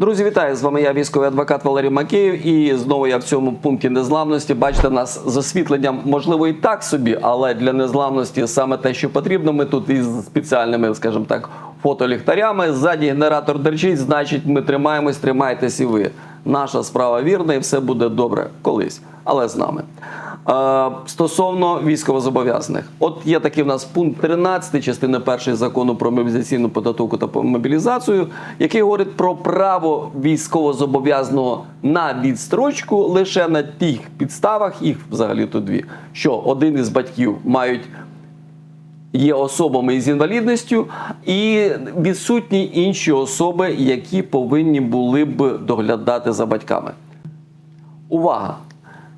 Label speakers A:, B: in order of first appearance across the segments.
A: Друзі, вітаю! З вами я, військовий адвокат Валерій Макеєв. І знову я в цьому пункті незламності. Бачите, нас з освітленням можливо і так собі, але для незламності саме те, що потрібно. Ми тут із спеціальними, скажімо так, фотоліхтарями. Ззаді генератор держить, значить, ми тримаємось, тримайтесь і ви. Наша справа вірна, і все буде добре колись, але з нами. Е, Стосовно військовозобов'язаних, от є такий в нас пункт 13 частини першої закону про мобілізаційну підготовку та мобілізацію, який говорить про право військовозобов'язаного на відстрочку лише на тих підставах, їх взагалі то дві, що один із батьків мають є особами із інвалідністю, і відсутні інші особи, які повинні були б доглядати за батьками. Увага!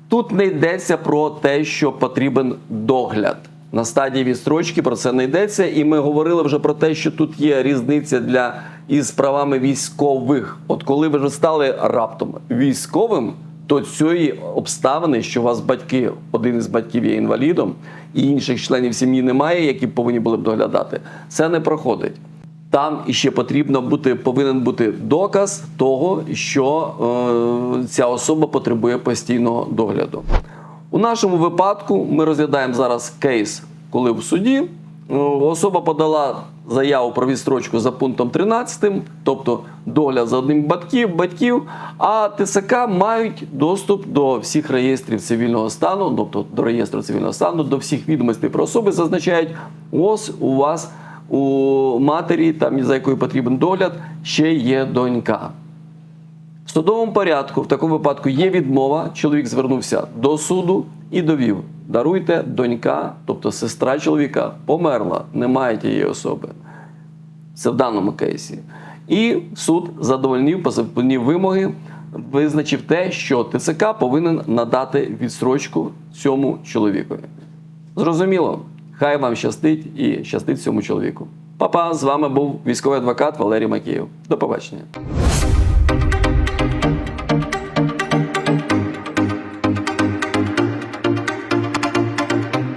A: Тут не йдеться про те, що потрібен догляд. На стадії відстрочки про це не йдеться, і ми говорили вже про те, що тут є різниця для із правами військових. От коли ви вже стали раптом військовим, то цієї обставини, що у вас батьки, один із батьків є інвалідом, і інших членів сім'ї немає, які повинні були б доглядати, це не проходить. Там іще потрібно бути, повинен бути доказ того, що е, ця особа потребує постійного догляду. У нашому випадку ми розглядаємо зараз кейс, коли в суді особа подала заяву про відстрочку за пунктом 13, тобто догляд за одним батьків, батьків, а ТСК мають доступ до всіх реєстрів цивільного стану, тобто до реєстру цивільного стану, до всіх відомостей про особи зазначають, ось у вас у матері, там за якою потрібен догляд, ще є донька. В судовому порядку, в такому випадку, є відмова. Чоловік звернувся до суду і довів: даруйте, донька, тобто сестра чоловіка, померла, немає тієї особи. Це в даному кейсі. І суд задовольнив позивні вимоги, визначив те, що ТЦК повинен надати відстрочку цьому чоловікові. Зрозуміло, хай вам щастить і щастить цьому чоловіку. Папа, з вами був військовий адвокат Валерій Макіїв. До побачення.